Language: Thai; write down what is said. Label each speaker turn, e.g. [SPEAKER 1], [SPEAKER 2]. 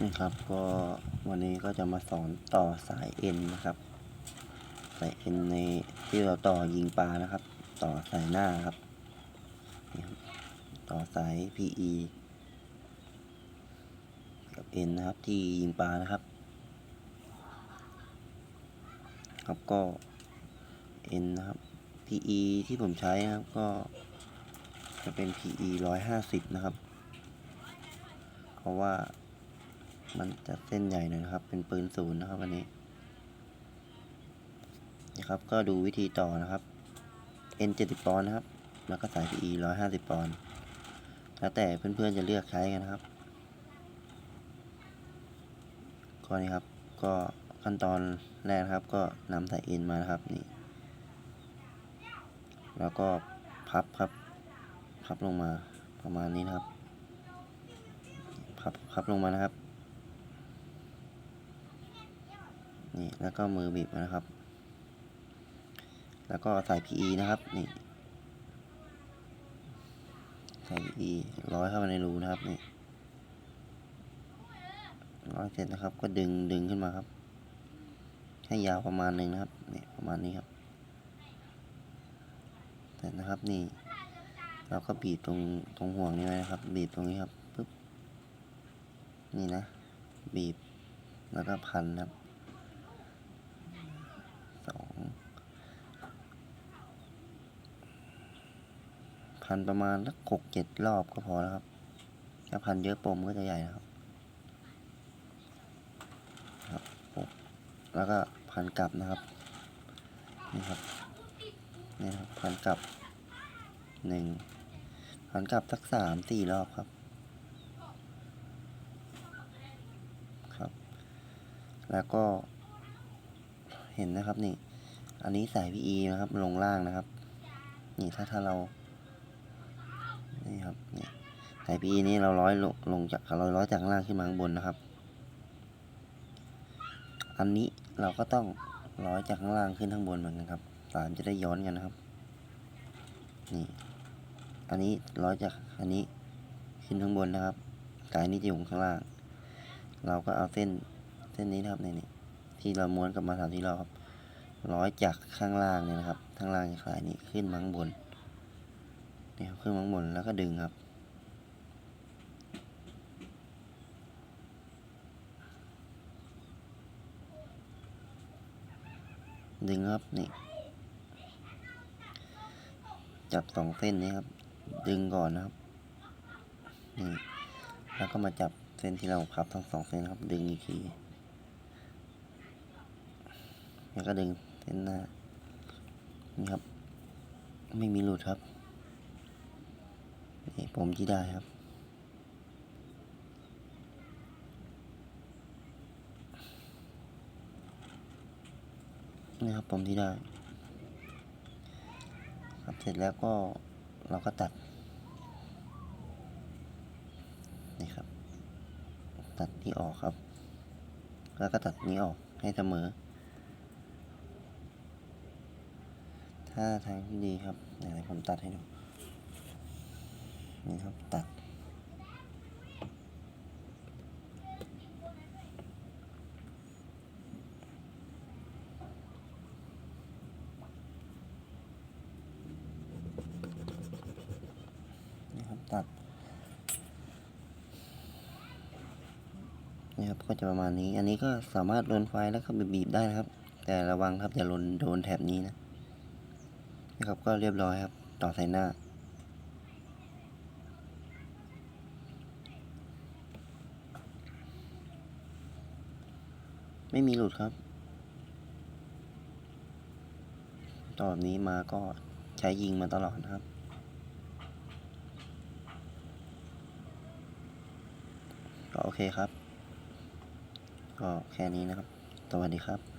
[SPEAKER 1] นี่ครับก็วันนี้ก็จะมาสอนต่อสายเอ็นนะครับสายเอ็นในที่เราต่อยิงปลานะครับ ต่อสายหน้าครับ ต่อสาย PE กับเอ็นนะครับที่ยิงปลานะครับ ครับก็เอ็นนะครับ PE ที่ผมใช้นะครับก็จะเป็น PE ร้อยห้าสิบนะครับ เพราะว่า มันจะเส้นใหญ่หน่อยนะครับ เป็นปืนศูนย์นะครับวันนี้นะครับ ก็ดูวิธีต่อนะครับ N 70ปอนด์นะครับ แล้วก็สาย PE 150 ปอนด์แล้วแต่เพื่อนๆจะเลือกใช้กันนะครับก็นี่ครับ ก็ขั้นตอนแรกครับ ก็นำสาย N มานะครับนี่ แล้วก็พับครับ พับลงมาประมาณนี้นะครับ พับพับลงมานะครับ นี่แล้วก็มือบีบนะครับ แล้วก็ใส่ PE นะครับนี่ใส่ PE ร้อยเข้าไปในรูนะครับนี่ร้อยเสร็จนะครับ ก็ดึงดึงขึ้นมาครับ ให้ยาวประมาณหนึ่งนะครับนี่ประมาณนี้ครับเสร็จนะครับนี่ เราก็บีบตรงตรงห่วงนี้ไว้นะครับ บีบตรงนี้ครับปึ๊บนี่นะ บีบแล้วก็พันครับ สอง พันประมาณสักหกเจ็ดรอบก็พอแล้วครับ ถ้าพันเยอะปมก็จะใหญ่นะครับครับแล้วก็พันกลับนะครับ นี่ครับ นี่ครับพันกลับหนึ่งพันกลับสักสามสี่รอบครับ ครับ แล้วก็เห็นนะครับนี่ อันนี้สาย PE นะครับ ลงล่างนะครับ นี่ถ้าถ้าเรา สาย PE นี้เราร้อยลงลงจากเราร้อยจากข้างล่างขึ้นมาข้างบนนะครับ อันนี้เราก็ต้องร้อยจากข้างล่างขึ้นข้างบนเหมือนกันครับสามจะได้ย้อนกันนะครับ นี่ อันนี้ร้อยจากอันนี้ขึ้นข้างบนนะครับกายนี้จะอยู่ข้างล่าง เราก็เอาเส้นเส้นนี้นะครับในนี่ที่เราม้วนกลับมาสามที่เราครับ ร้อยจากข้างล่างเนี่ยนะครับ ข้างล่างสายนี้ขึ้นมาข้างบนนี่ครับขึ้นมาข้างบนแล้วก็ดึงครับ ดึงครับนี่ จับสองเส้นนี้ครับ ดึงก่อนนะครับ นี่ แล้วก็มาจับเส้นที่เราพับทั้งสองเส้นครับ ดึงอีกที แล้วก็ดึงเส้นหน้า นี่ครับ ไม่มีหลุดครับ นี่ผมที่ได้ครับ นี่ครับผมที่ได้ ครับเสร็จแล้วก็เราก็ตัด นี่ครับ ตัดนี้ออกครับ แล้วก็ตัดนี้ออกให้เสมอ ถ้าทางที่ดีครับเดี๋ยวผมตัดให้ดู นี่ครับตัด นี่ครับตัดนี่ครับก็จะประมาณนี้ อันนี้ก็สามารถลนไฟแล้วก็บีบได้นะครับ แต่ระวังครับอย่าลนโดนแถบนี้นะนะครับก็เรียบร้อยครับ ต่อใส่หน้าไม่มีหลุดครับ ต่อแบบนี้มาก็ใช้ยิงมาตลอดนะครับ ก็โอเคครับ ก็แค่นี้นะครับ สวัสดีครับ